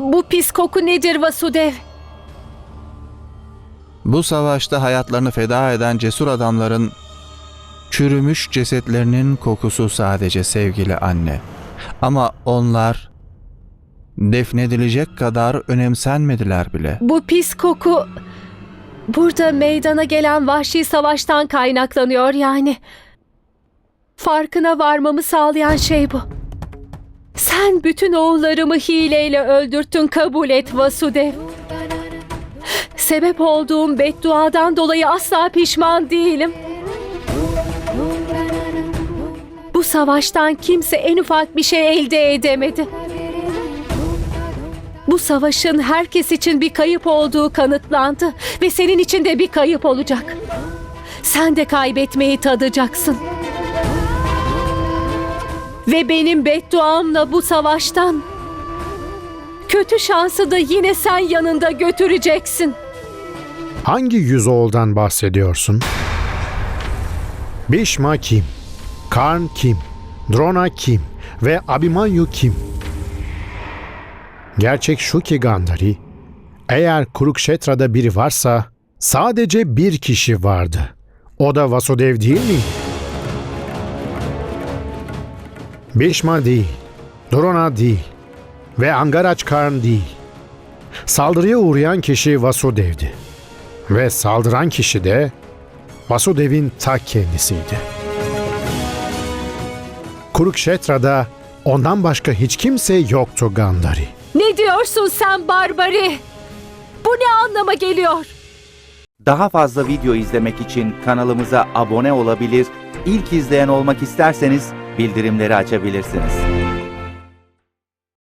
Bu pis koku nedir Vasudev? Bu savaşta hayatlarını feda eden cesur adamların çürümüş cesetlerinin kokusu sadece sevgili anne. Ama onlar defnedilecek kadar önemsenmediler bile. Bu pis koku burada meydana gelen vahşi savaştan kaynaklanıyor yani. Farkına varmamı sağlayan şey bu. Sen bütün oğullarımı hileyle öldürttün kabul et Vasudev. Sebep olduğum bedduadan dolayı asla pişman değilim. Bu savaştan kimse en ufak bir şey elde edemedi. Bu savaşın herkes için bir kayıp olduğu kanıtlandı ve senin için de bir kayıp olacak. Sen de kaybetmeyi tadacaksın. Ve benim bedduamla bu savaştan kötü şansı da yine sen yanında götüreceksin. Hangi yüz oğuldan bahsediyorsun? Bhishma kim? Karn kim? Drona kim? Ve Abimanyu kim? Gerçek şu ki Gandhari, eğer Kurukşetra'da biri varsa sadece bir kişi vardı. O da Vasudev değil mi? Bhishma değil, Drona değil ve Angaraç Karn değil. Saldırıya uğrayan kişi Vasudev'di. Ve saldıran kişi de Vasudev'in ta kendisiydi. Kurukşetra'da ondan başka hiç kimse yoktu Gandhari. Ne diyorsun sen Barbari? Bu ne anlama geliyor? Daha fazla video izlemek için kanalımıza abone olabilir, ilk izleyen olmak isterseniz bildirimleri açabilirsiniz.